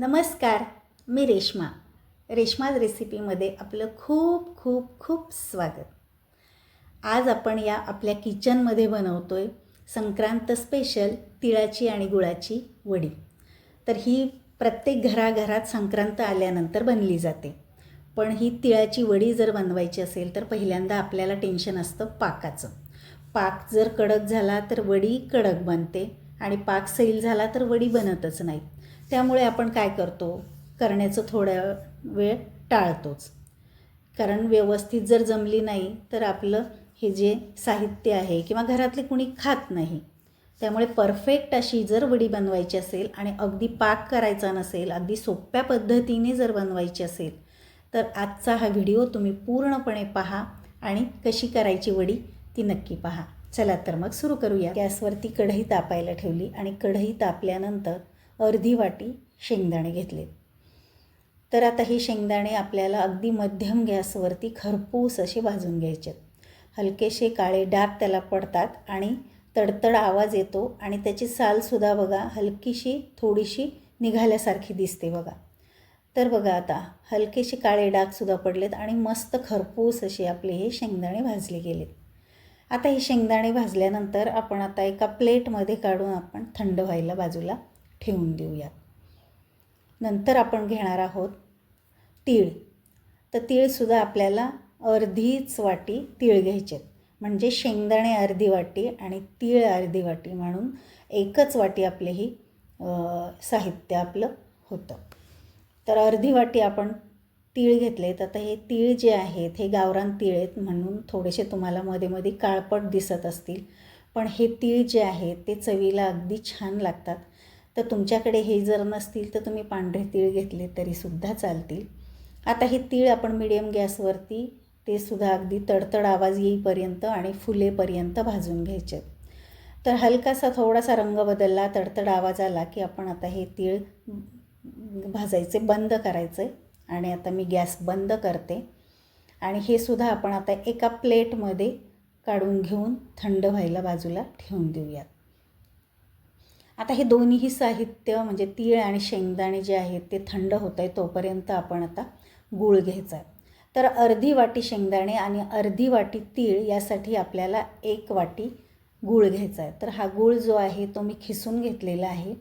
नमस्कार मी रेश्मा. रेश्माज रेसिपीमध्ये आपलं खूप खूप खूप स्वागत. आज आपण या आपल्या किचनमध्ये बनवतो आहे संक्रांत स्पेशल तिळाची आणि गुळाची वडी. तर ही प्रत्येक घराघरात संक्रांत आल्यानंतर बनली जाते. पण ही तिळाची वडी जर बनवायची असेल तर पहिल्यांदा आपल्याला टेन्शन असतं पाकाचं. पाक जर कडक झाला तर वडी कडक बनते. आणि पाक सैल झाला तर वडी बनतच नाही. त्यामुळे आपण काय करतो? करण्याचं थोड्या वेळ टाळतोच. कारण व्यवस्थित जर जमली नाही तर आपलं हे जे साहित्य आहे किंवा घरातले कुणी खात नाही त्यामुळे परफेक्ट अशी जर वडी बनवायची असेल आणि अगदी पाक करायचा नसेल अगदी सोप्या पद्धतीने जर बनवायची असेल तर आजचा हा व्हिडिओ तुम्ही पूर्णपणे पहा आणि कशी करायची वडी ती नक्की पहा. चला तर मग सुरू करूया. गॅसवरती कढई तापायला ठेवली आणि कढई तापल्यानंतर अर्धी वाटी शेंगदाणे घेतले. तर आता हे शेंगदाणे आपल्याला अगदी मध्यम गॅसवरती खरपूस असे भाजून घ्यायचे. हलकेसे काळे डाग त्याला पडतात आणि तडतड आवाज येतो आणि त्याची सालसुद्धा बघा हलकीशी थोडीशी निघाल्यासारखी दिसते बघा. तर बघा आता हलकेसे काळे डागसुद्धा पडलेत आणि मस्त खरपूस असे आपले हे शेंगदाणे भाजले गेलेत. आता हे शेंगदाणे भाजल्यानंतर आपण आता एका प्लेटमध्ये काढून आपण थंड व्हायला बाजूला ठेवून देऊयात. नंतर आपण घेणार आहोत तीळ. तर तीळसुद्धा आपल्याला अर्धीच वाटी तीळ घ्यायचे म्हणजे शेंगदाणे अर्धी वाटी आणि तीळ अर्धी वाटी म्हणून एकच वाटी आपले ही साहित्य आपलं होतं. तर अर्धी वाटी आपण तीळ घेतले तर आता हे तीळ जे आहेत हे गावरान तीळ आहेत म्हणून थोडेसे तुम्हाला मध्ये मध्ये काळपट दिसत असतील. पण हे तीळ जे आहेत ते चवीला अगदी छान लागतात. तर तुमच्याकडे हे जर नसतील तर तुम्ही पांढरे तीळ घेतले तरीसुद्धा चालतील. आता हे तीळ आपण मिडियम गॅसवरती ते सुद्धा अगदी तडतड आवाज येईपर्यंत आणि फुलेपर्यंत भाजून घ्यायचे. तर हलकासा थोडासा रंग बदलला तडतड आवाज आला की आपण आता हे तीळ भाजायचे बंद करायचे आणि आता मी गॅस बंद करते. आणि हे सुद्धा आपण आता एका प्लेटमध्ये काढून घेऊन थंड व्हायला बाजूला ठेवून देऊयात. आता हे दोन्हीही साहित्य म्हणजे तीळ आणि शेंगदाणे जे आहेत ते थंड होत आहे तोपर्यंत आपण आता गूळ घ्यायचा. आहे तर अर्धी वाटी शेंगदाणे आणि अर्धी वाटी तीळ यासाठी आपल्याला एक वाटी गूळ घ्यायचा आहे. तर हा गूळ जो आहे तो मी खिसून घेतलेला आहे.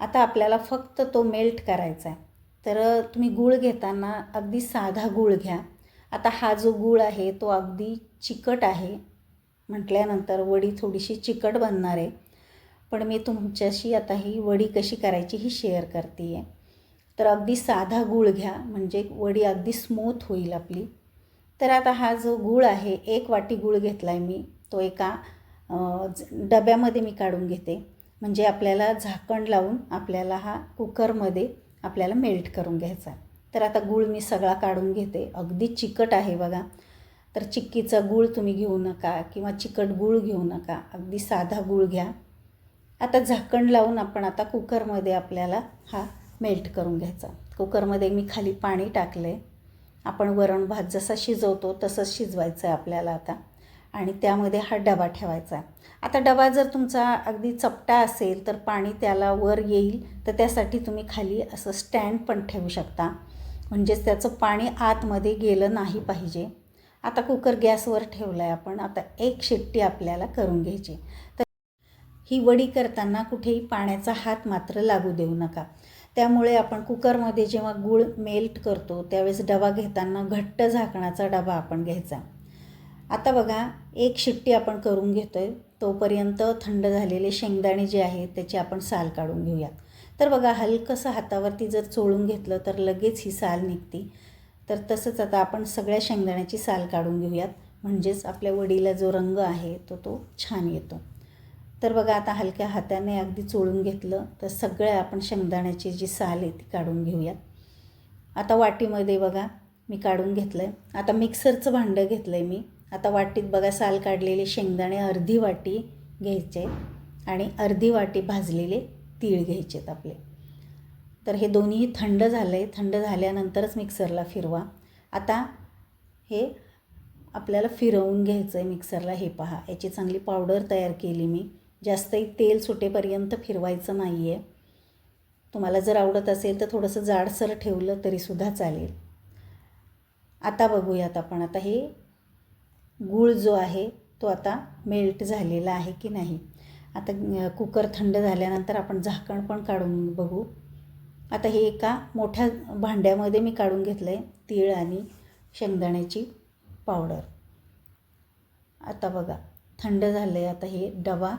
आता आपल्याला फक्त तो मेल्ट करायचा आहे. तर तुम्ही गूळ घेताना अगदी साधा गूळ घ्या. आता हा जो गूळ आहे तो अगदी चिकट आहे. म्हटल्यानंतर वडी थोडीशी चिकट बनणार आहे. पण मी तुमच्याशी आता ही वडी कशी करायची ही शेअर करते आहे तर अगदी साधा गूळ घ्या म्हणजे वडी अगदी स्मूथ होईल आपली. तर आता हा जो गूळ आहे एक वाटी गूळ घेतला आहे मी तो एका डब्यामध्ये मी काढून घेते. म्हणजे आपल्याला झाकण लावून आपल्याला हा कुकरमध्ये आपल्याला मेल्ट करून घ्यायचा. तर आता गूळ मी सगळा काढून घेते. अगदी चिकट आहे बघा. तर चिक्कीचा गूळ तुम्ही घेऊ नका किंवा चिकट गूळ घेऊ नका. अगदी साधा गूळ घ्या. आता झाकण लावून आपण आता कुकरमध्ये आपल्याला हा मेल्ट करून घ्यायचा. कुकरमध्ये मी खाली पाणी टाकलं आहे आपण वरण भात जसा शिजवतो तसंच शिजवायचं आहे आपल्याला आता. आणि त्यामध्ये हा डबा ठेवायचा. आता डबा जर तुमचा अगदी चपटा असेल तर पाणी त्याला वर येईल तर त्यासाठी तुम्ही खाली असं स्टँड पण ठेवू शकता. म्हणजेच त्याचं पाणी आतमध्ये गेलं नाही पाहिजे. आता कुकर गॅसवर ठेवला आहे आपण. आता एक शिट्टी आपल्याला करून घ्यायची तर ही वडी करताना कुठेही पाण्याचा हात मात्र लागू देऊ नका. त्यामुळे आपण कुकरमध्ये जेव्हा गूळ मेल्ट करतो त्यावेळेस डबा घेताना घट्ट झाकणाचा डबा आपण घ्यायचा. आता बघा एक शिट्टी आपण करून घेतो आहे तोपर्यंत थंड झालेले शेंगदाणे जे आहे त्याची आपण साल काढून घेऊयात तर बघा हलकंसं हातावरती जर चोळून घेतलं तर लगेच ही साल निघते. तर तसंच आता आपण सगळ्या शेंगदाण्याची साल काढून घेऊयात. म्हणजेच आपल्या वडीला जो रंग आहे तो तो छान येतो. तर बघा आता हलक्या हाताने अगदी चोळून घेतलं तर सगळ्या आपण शेंगदाण्याची जी साल आहे ती काढून घेऊयात. आता वाटीमध्ये बघा मी काढून घेतलं आहे आता मिक्सरचं भांडं घेतलं आहे मी. आता वाटीत बघा साल काढलेले शेंगदाणे अर्धी वाटी घ्यायचे आणि अर्धी वाटी भाजलेले तीळ घ्यायचेत आपले. तर हे दोन्ही थंड झालं आहे थंड झाल्यानंतरच मिक्सरला फिरवा. आता हे आपल्याला फिरवून घ्यायचं आहे मिक्सरला हे पहा. याची चांगली पावडर तयार केली मी. जास्तही तेल सुटेपर्यंत फिरवायचं नाही आहे तुम्हाला जर आवडत असेल तर थोडंसं जाडसर ठेवलं तरीसुद्धा चालेल. आता बघूयात आपण. आता हे गूळ जो आहे तो आता मेल्ट झालेला आहे की नाही? आता कुकर थंड झाल्यानंतर आपण झाकण पण काढून बघू. आता हे एका मोठ्या भांड्यामध्ये मी काढून घेतलं आहे तीळ आणि शेंगदाण्याची पावडर. आता बघा थंड झालं आहे आता हे डबा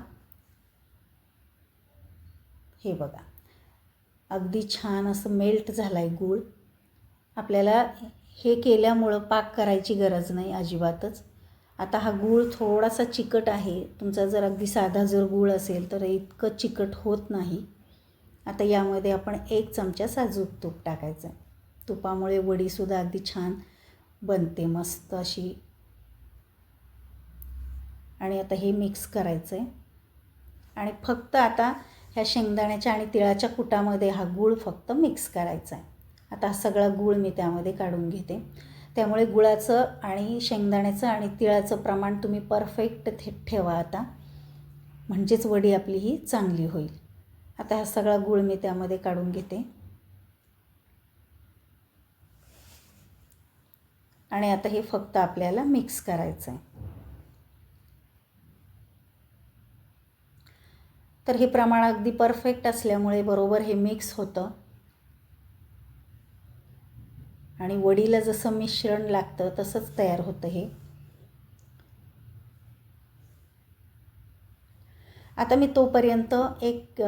हे बघा. अगदी छान असं मेल्ट झाला आहे गूळ. आपल्याला हे केल्यामुळं पाक करायची गरज नाही अजिबातच. आता हा गूळ थोडासा चिकट आहे. तुमचा जर अगदी साधा जर गूळ असेल तर इतकं चिकट होत नाही. आता यामध्ये आपण एक चमचा साजूक तूप टाकायचं. आहे तुपामुळे वडीसुद्धा अगदी छान बनते मस्त अशी. आणि आता हे मिक्स करायचं आहे आणि फक्त आता ह्या शेंगदाण्याच्या आणि तिळाच्या कुटामध्ये हा गूळ फक्त मिक्स करायचा आहे. आता हा सगळा गूळ मी त्यामध्ये काढून घेते. त्यामुळे गुळाचं आणि शेंगदाण्याचं आणि तिळाचं प्रमाण तुम्ही परफेक्ट थे ठेवा आता. म्हणजेच वडी आपली ही चांगली होईल. आता हा सगळा गूळ मी त्यामध्ये काढून घेते. आणि आता हे फक्त आपल्याला मिक्स करायचं आहे. तर हे प्रमाण अगदी परफेक्ट असल्यामुळे बरोबर हे मिक्स होतं. आणि वडीला जसं मिश्रण लागतं तसंच तयार होतं हे. आता मी तोपर्यंत एक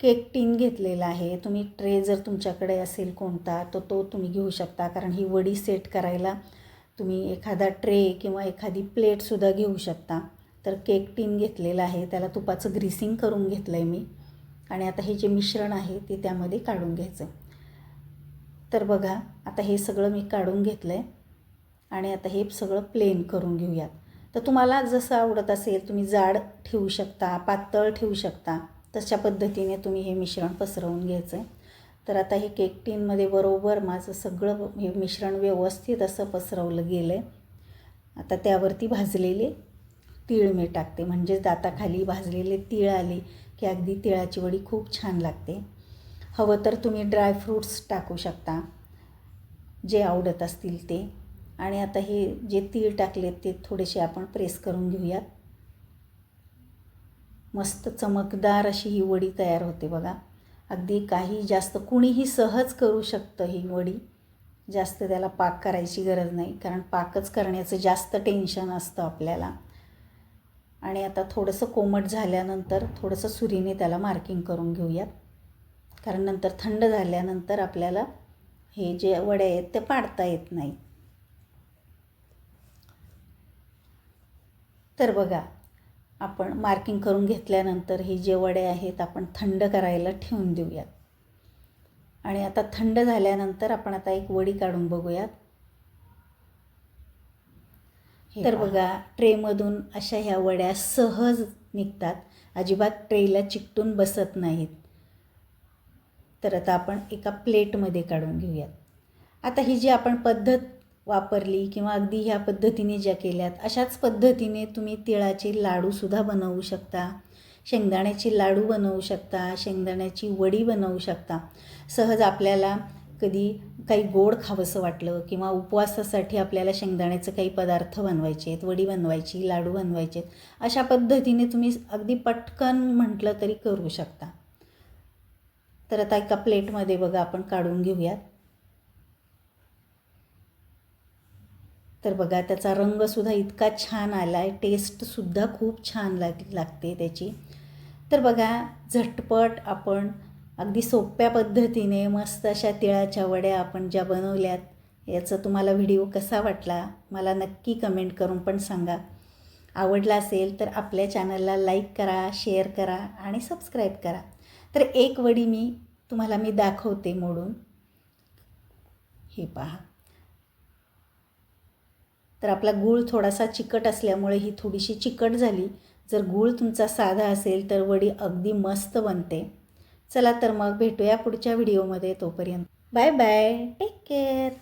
केक टीन घेतलेला आहे. तुम्ही ट्रे जर तुमच्याकडे असेल कोणता तर तो तुम्ही घेऊ शकता. कारण ही वडी सेट करायला तुम्ही एखादा ट्रे किंवा एखादी प्लेटसुद्धा घेऊ शकता. तर केक टीन घेतलेला आहे. त्याला तुपाचं ग्रीसिंग करून घेतलं आहे मी. आणि आता हे जे मिश्रण आहे ते त्यामध्ये काढून घ्यायचं. तर बघा आता हे सगळं मी काढून घेतलं आहे आणि आता हे सगळं प्लेन करून घेऊयात. तर तुम्हाला जसं आवडत असेल तुम्ही जाड ठेवू शकता पातळ ठेवू शकता. तशा पद्धतीने तुम्ही हे मिश्रण पसरवून घ्यायचं आहे तर आता हे केक टीनमध्ये बरोबर माझं सगळं हे मिश्रण व्यवस्थित असं पसरवलं गेलं आहे आता त्यावरती भाजलेले तीळ मी टाकते. म्हणजेच दाताखाली भाजलेले तीळ आले की अगदी तिळाची वडी खूप छान लागते. हवं तर तुम्ही ड्रायफ्रूट्स टाकू शकता जे आवडत असतील ते. आणि आता हे जे तीळ टाकलेत ते थोडेसे आपण प्रेस करून घेऊयात. मस्त चमकदार अशी ही वडी तयार होते बघा. अगदी काही जास्त कुणीही सहज करू शकतं ही वडी. जास्त त्याला पाक करायची गरज नाही कारण पाकच करण्याचं जास्त टेन्शन असतं आपल्याला. आणि आता थोडंसं कोमट झाल्यानंतर थोडंसं सुरीने त्याला मार्किंग करून घेऊयात. कारण नंतर थंड झाल्यानंतर आपल्याला हे जे वडे आहेत ते पाडता येत नाही. तर बघा आपण मार्किंग करून घेतल्यानंतर हे जे वडे आहेत आपण थंड करायला ठेवून देऊयात. आणि आता थंड झाल्यानंतर आपण आता एक वडी काढून बघूयात. तर बघा ट्रेमधून अशा ह्या वड्या सहज निघतात. अजिबात ट्रेला चिकटून बसत नाहीत. तर आता आपण एका प्लेटमध्ये काढून घेऊयात. आता ही जी आपण पद्धत वापरली किंवा अगदी ह्या पद्धतीने ज्या केल्यात अशाच पद्धतीने तुम्ही तिळाचे लाडूसुद्धा बनवू शकता. शेंगदाण्याचे लाडू बनवू शकता. शेंगदाण्याची वडी बनवू शकता. सहज आपल्याला कधी काही गोड खावंसं वाटलं किंवा उपवासासाठी आपल्याला शेंगदाण्याचे काही पदार्थ बनवायचे आहेत वडी बनवायची लाडू बनवायचे आहेत अशा पद्धतीने तुम्ही अगदी पटकन म्हटलं तरी करू शकता. तर आता एका प्लेटमध्ये बघा आपण काढून घेऊयात. तर बघा त्याचा रंगसुद्धा इतका छान आला आहे टेस्टसुद्धा खूप छान लाग लागते त्याची. तर बघा झटपट आपण अगदी सोप्या पद्धतीने मस्त अशा तिळाच्या वड्या आपण ज्या बनवल्यात याचा तुम्हाला व्हिडिओ कसा वाटला मला नक्की कमेंट करून पण सांगा. आवडला असेल तर आपल्या चॅनलला लाईक करा शेअर करा आणि सबस्क्राईब करा. तर एक वडी मी तुम्हाला मी दाखवते मोडून. हे पहा. तर आपला गूळ थोडासा चिकट असल्यामुळे ही थोडीशी चिकट झाली. जर गूळ तुमचा साधा असेल तर वडी अगदी मस्त बनते. चला तर मग भेटूया पुढच्या व्हिडिओमध्ये तोपर्यंत. Bye bye. Take care